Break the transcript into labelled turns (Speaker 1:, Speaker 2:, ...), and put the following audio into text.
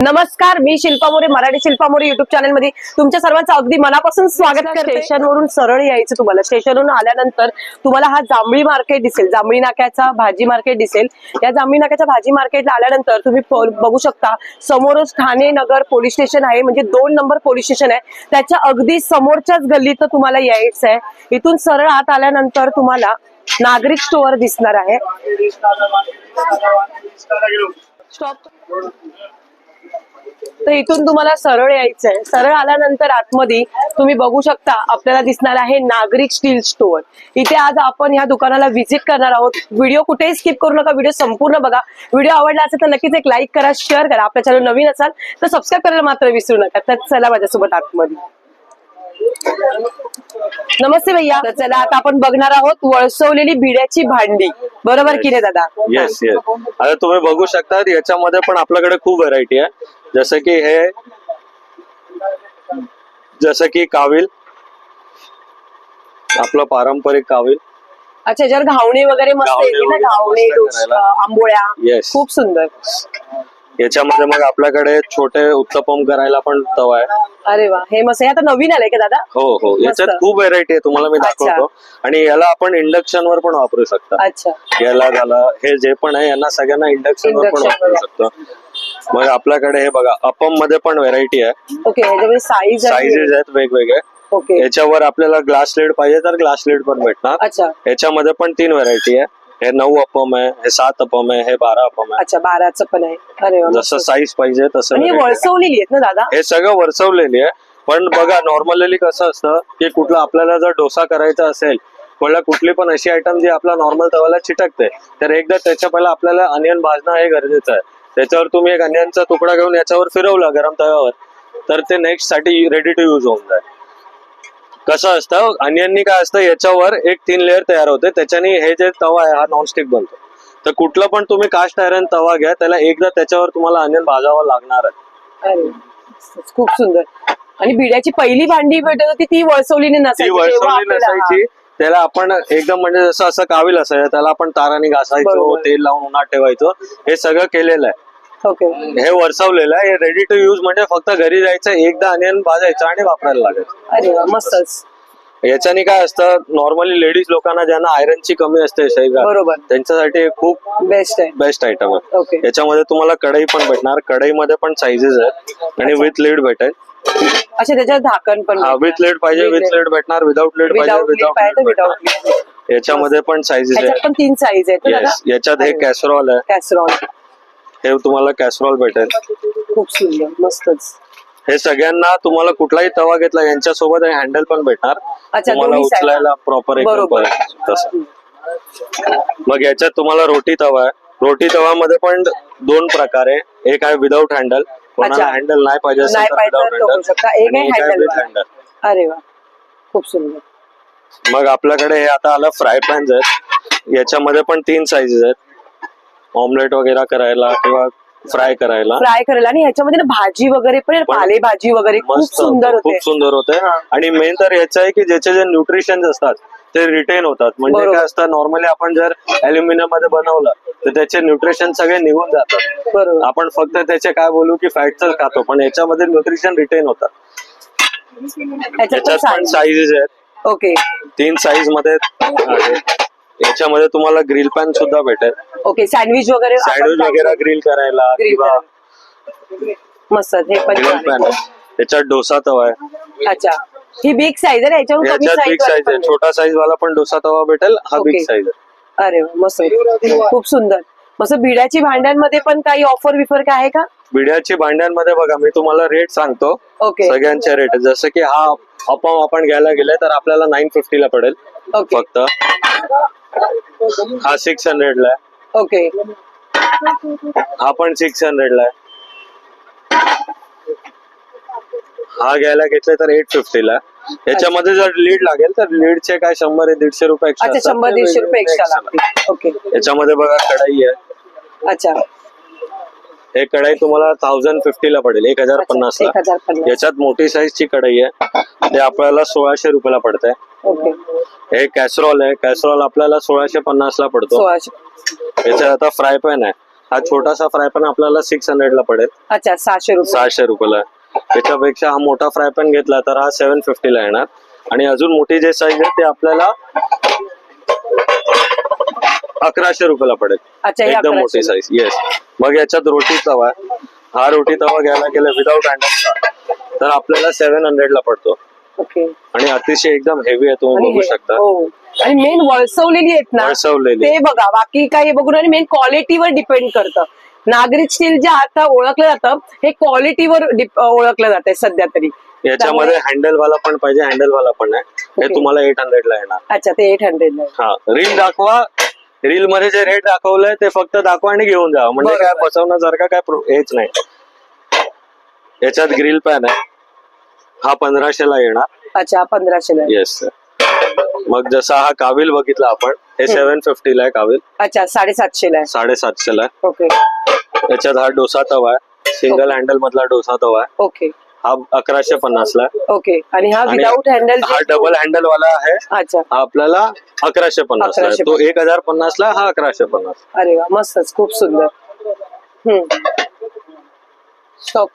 Speaker 1: नमस्कार मी शिल्पा मोरे मराठी शिल्पा मोरे युट्यूब चॅनलमध्ये तुमच्या सर्वांचं अगदी मनापासून स्वागत करते. स्टेशनवरून सरळ यायचं तुम्हाला. स्टेशनवरून आल्यानंतर तुम्हाला हा जांभळी मार्केट दिसेल. जांभळी नाक्याचा भाजी मार्केट दिसेल. या जांभळी नाक्याच्या भाजी मार्केटला आल्यानंतर तुम्ही बघू शकता समोरच ठाणे नगर पोलीस स्टेशन आहे. म्हणजे दोन नंबर पोलीस स्टेशन आहे. त्याच्या अगदी समोरच्याच गल्लीत तुम्हाला यायचं आहे इथून सरळ आत आल्यानंतर तुम्हाला नागरिक स्टोअर दिसणार आहे. स्टॉप तर इथून तुम्हाला सरळ यायचं आहे सरळ आल्यानंतर आतमध्ये तुम्ही बघू शकता आपल्याला दिसणार आहे नागरिक स्टील स्टोअर. इथे आज आपण ह्या दुकानाला व्हिजिट करणार आहोत. व्हिडिओ कुठेही स्किप करू नका व्हिडिओ संपूर्ण बघा. व्हिडिओ आवडला असेल तर नक्कीच एक लाईक करा शेअर करा. आपल्या चॅनल नवीन असाल तर सबस्क्राईब करायला मात्र विसरू नका. तर चला माझ्यासोबत आतमध्ये. नमस्ते भैया. तर चला आता आपण बघणार आहोत वळसवलेली भिड्याची भांडी. बरोबर की नाही दादा?
Speaker 2: येस येस आता तुम्ही बघू शकता याच्यामध्ये पण आपल्याकडे खूप व्हरायटी आहे. जसं की हे जसं की काविल. आपलं पारंपरिक काविल.
Speaker 1: अच्छा याच्यावर घावणे वगैरे मस्त
Speaker 2: घावणे
Speaker 1: येते ना
Speaker 2: वगैरे
Speaker 1: घावणे
Speaker 2: मस्त
Speaker 1: डोस-
Speaker 2: करायला.
Speaker 1: आंबोळ्या.
Speaker 2: Yes.
Speaker 1: खूप सुंदर.
Speaker 2: याच्यामध्ये मग आपल्याकडे छोटे उत्तपम करायला पण तवा आहे.
Speaker 1: अरे वा. हे मस्त. हे आता नवीन आलंय का दादा?
Speaker 2: हो हो. याच्यात. खूप व्हरायटी आहे. तुम्हाला मी. दाखवतो. आणि याला आपण इंडक्शन वर पण वापरू शकता.
Speaker 1: अच्छा.
Speaker 2: याला झालं हे जे पण आहे यांना सगळ्यांना इंडक्शन वर पण
Speaker 1: Induction
Speaker 2: वापरू शकतो. मग आपल्याकडे हे बघा अपममध्ये पण व्हरायटी आहे.
Speaker 1: ओके ह्याच्यामध्ये साईज
Speaker 2: साईजेस आहेत वेगवेगळे.
Speaker 1: ओके
Speaker 2: याच्यावर आपल्याला ग्लास लेड पाहिजे तर ग्लास लेड पण भेटणार.
Speaker 1: अच्छा.
Speaker 2: याच्यामध्ये पण तीन व्हरायटी आहे. हे नऊ अपम आहे हे सात अपम आहे हे बारा अपम आहे.
Speaker 1: अच्छा बाराचं पण आहे. अरे वा
Speaker 2: जसं
Speaker 1: मस्त.
Speaker 2: साईज पाहिजे तसं
Speaker 1: आणि हे. वळसवलेली आहेत ना दादा?
Speaker 2: हे सगळं वरचवलेली आहे. पण बघा नॉर्मली कसं असतं की कुठला आपल्याला जर डोसा करायचा असेल किंवा कुठली पण अशी आयटम जी आपल्या नॉर्मल तव्याला चिटकते तर एकदा त्याच्या पहिला आपल्याला अनियन भाजणं हे गरजेचं आहे. त्याच्यावर तुम्ही एक अनियनचा तुकडा घेऊन याच्यावर फिरवला गरम तव्यावर तर ते नेक्स्टसाठी रेडी टू यूज होऊन जाईल. कसं असतं? अनियननी काय असतं? याच्यावर एक तीन लेअर तयार होते. त्याच्याने हे जे तवा आहे हा नॉनस्टिक बनतो. तर कुठला पण तुम्ही कास्ट आयरन तवा घ्या त्याला एकदा त्याच्यावर तुम्हाला अनियन भाजावं लागणार आहे.
Speaker 1: खूप सुंदर. आणि भिड्याची पहिली भांडी भेटत होती ती
Speaker 2: वळसवली नसायची त्याला आपण एकदम म्हणजे जसं असं कावील असायचं त्याला आपण ताराने घासायचो. तेल लावून उन्हात ठेवायचो. हे सगळं केलेलं आहे.
Speaker 1: ओके
Speaker 2: हे वरसवलेलं आहे. हे रेडी टू यूज म्हणजे फक्त घरी जायचं एकदा अनियन भाजायचं आणि वापरायला लागायचं.
Speaker 1: अरे वा मस्तच.
Speaker 2: याच्याने काय असतं नॉर्मली लेडीज लोकांना ज्यांना आयरनची कमी असते शरीरात
Speaker 1: बरोबर.
Speaker 2: त्यांच्यासाठी हे खूप
Speaker 1: बेस्ट आहे.
Speaker 2: बेस्ट आयटम आहे.
Speaker 1: ओके
Speaker 2: याच्यामध्ये तुम्हाला कढई पण भेटणार. कढईमध्ये पण साईजेस आहेत. आणि विथ लीड भेटेल.
Speaker 1: अच्छा त्याच्यात झाकण पण
Speaker 2: विथ लीड पाहिजे
Speaker 1: With
Speaker 2: विथ
Speaker 1: lid.
Speaker 2: लीड भेटणार. विदाऊट लीड पाहिजे
Speaker 1: विदाउट लीड पाहिजे
Speaker 2: विदाऊट याच्यामध्ये पण साईजेस
Speaker 1: त्याच्यात
Speaker 2: आहेत.
Speaker 1: पण तीन साईज आहेत ना दादा?
Speaker 2: येस याच्यात हे कॅसरॉल आहे.
Speaker 1: कॅसरॉल
Speaker 2: हे तुम्हाला कॅसरॉल भेटेल
Speaker 1: खूप सुंदर मस्तच
Speaker 2: हे सगळ्यांना तुम्हाला कुठलाही तवा घेतला यांच्यासोबत हे हँडल पण भेटणार
Speaker 1: अच्छा,
Speaker 2: तुम्हाला
Speaker 1: दोन्ही side ला.
Speaker 2: उचलायला प्रॉपर
Speaker 1: बरोबर.
Speaker 2: तसं मग याच्यात तुम्हाला रोटी तवा आहे रोटी तवामध्ये पण दोन प्रकार आहे एक आहे विदाऊट हँडल कोणाला
Speaker 1: अच्छा.
Speaker 2: हँडल नाही पाहिजे असेल
Speaker 1: नाही
Speaker 2: तर
Speaker 1: पाहिजे
Speaker 2: without
Speaker 1: तर तो
Speaker 2: handle.
Speaker 1: करू शकता. एक आहे
Speaker 2: आणि एक आहे
Speaker 1: handle
Speaker 2: with
Speaker 1: वाला.
Speaker 2: handle.
Speaker 1: अरे वा खूप सुंदर
Speaker 2: मग आपल्याकडे हे आता आलं फ्राय पॅन्स आहेत याच्यामध्ये पण तीन साईजेस आहेत ऑमलेट वगैरे करायला किंवा फ्राय करायला.
Speaker 1: फ्राय करायला आणि ह्याच्यामध्ये ना भाजी वगैरे पण पालेभाजी वगैरे खूप
Speaker 2: मस्त
Speaker 1: सुंदर होते.
Speaker 2: खूप सुंदर होते.
Speaker 1: हा.
Speaker 2: आणि मेन तर याचं आहे की ज्याचे जे न्यूट्रिशन असतात ते रिटेन होतात. म्हणजे
Speaker 1: बरोबर.
Speaker 2: काय असतं नॉर्मली आपण जर अल्युमिनियममध्ये बनवलं तर त्याचे न्यूट्रिशन सगळे निघून जातात.
Speaker 1: बरोबर.
Speaker 2: आपण फक्त त्याचे काय बोलू की फॅटच खातो पण याच्यामध्ये न्यूट्रिशन रिटेन होतात.
Speaker 1: ह्याच्यात
Speaker 2: याच्यात
Speaker 1: पण size.
Speaker 2: साईजेस आहेत.
Speaker 1: ओके
Speaker 2: तीन साईजमध्ये आहेत. याच्यामध्ये तुम्हाला ग्रिल पॅन सुद्धा भेटेल.
Speaker 1: ओके सँडविच वगैरे
Speaker 2: सँडविच वगैरे ग्रिल करायला
Speaker 1: Grill
Speaker 2: किंवा
Speaker 1: मस्त हे पण
Speaker 2: ग्रिल
Speaker 1: छान
Speaker 2: पॅन
Speaker 1: आहे.
Speaker 2: त्याच्यात डोसा तवा आहे.
Speaker 1: अच्छा. ही बिग साईज आहे कमी
Speaker 2: याच्यात बिग
Speaker 1: साईज
Speaker 2: आहे. छोटा साईज वाला पण डोसा तवा भेटेल. हा बिग
Speaker 1: Okay.
Speaker 2: साईज आहे.
Speaker 1: अरे वा, मस्त. खूप सुंदर. मस्त भिड्याची भांड्यांमध्ये पण काही ऑफर विफर काय आहे का?
Speaker 2: बिड्याची भांड्यांमध्ये बघा मी तुम्हाला रेट सांगतो.
Speaker 1: ओके
Speaker 2: सगळ्यांचे रेट जसं की हा अपम आपण घ्यायला गेले तर आपल्याला नाईन फिफ्टीला पडेल.
Speaker 1: ओके
Speaker 2: फक्त. हा सिक्स हंड्रेडला आहे.
Speaker 1: ओके
Speaker 2: हा पण सिक्स हंड्रेडला आहे. हा घ्यायला घेतले तर एट फिफ्टीला याच्यामध्ये जर लीड लागेल तर लीडचे काय शंभर आहे दीडशे रुपये
Speaker 1: अच्छा. शंभर दीडशे रुपये एक्स्ट्रा लागतील. ओके.
Speaker 2: याच्यामध्ये बघा कढाई आहे.
Speaker 1: अच्छा.
Speaker 2: हे कढाई तुम्हाला थाउजंड फिफ्टीला पडेल एक हजार पन्नास
Speaker 1: पन्नास.
Speaker 2: याच्यात मोठी साईजची कढई आहे. ते आपल्याला सोळाशे रुपयाला पडते हे कॅसरॉल आहे. कॅसरॉल आपल्याला सोळाशे पन्नास ला पडतो. याच्यात आता फ्राय पॅन आहे. हा छोटासा फ्राय पॅन आपल्याला सिक्स हंड्रेडला पडेल.
Speaker 1: अच्छा सहाशे रुपये.
Speaker 2: सहाशे रुपयाला. त्याच्यापेक्षा हा मोठा फ्राय पॅन घेतला तर हा सेव्हन फिफ्टीला येणार. आणि अजून मोठी जे साईज आहे ते आपल्याला अकराशे रुपयाला पडेल.
Speaker 1: अच्छा हे
Speaker 2: एकदम मोठी
Speaker 1: 1100.
Speaker 2: साईज येस मग याच्यात रोटी तवा. आहे. हा रोटी तवा घ्यायला गेला विदाऊट हँडलचा तर आपल्याला सेव्हन हंड्रेडला पडतो.
Speaker 1: ओके
Speaker 2: आणि अतिशय एकदम हेवी आहे तुम्ही
Speaker 1: आणि
Speaker 2: बघू
Speaker 1: हे-
Speaker 2: शकता.
Speaker 1: हो. आणि मेन वळसवलेली आहेत ना
Speaker 2: वळसवलेली.
Speaker 1: ते बघा बाकी काही बघून आणि मेन क्वालिटीवर डिपेंड करतं. नागरिक स्टील जे आता ओळखलं जातं हे क्वालिटीवर ओळखलं जातंय सध्या तरी.
Speaker 2: याच्यामध्ये हँडल वाला पण पाहिजे हँडल वाला पण आहे. हे
Speaker 1: Okay.
Speaker 2: तुम्हाला एट हंड्रेडला येणार.
Speaker 1: अच्छा ते एट हंड्रेड
Speaker 2: हा. रील दाखवा रील मध्ये जे रेट दाखवलंय ते फक्त दाखवा आणि घेऊन जा. म्हणजे काय. फसवण्यासारखं काय प्रो- हेच नाही. याच्यात ग्रिल पॅन आहे. हा पंधराशेला येणार.
Speaker 1: अच्छा पंधराशे
Speaker 2: येस मग जसा हा काविल बघितला आपण हे सेव्हन फिफ्टीला आहे काविल.
Speaker 1: अच्छा साडेसातशे ला आहे.
Speaker 2: साडेसातशेला आहे.
Speaker 1: ओके
Speaker 2: त्याच्यात हा डोसा तवा आहे. सिंगल हँडल मधला डोसा तवा आहे.
Speaker 1: ओके
Speaker 2: हा अकराशे पन्नासला आहे
Speaker 1: ओके. आणि हा
Speaker 2: आणि
Speaker 1: विदाऊट हँडल
Speaker 2: हा डबल हँडल वाला आहे.
Speaker 1: अच्छा.
Speaker 2: हा आपल्याला अकराशे पन्नास ला. आहे.
Speaker 1: 1150.
Speaker 2: तो एक हजार पन्नास ला हा अकराशे पन्नास.
Speaker 1: अरे वा मस्तच. खूप सुंदर. हम्म. स्टॉप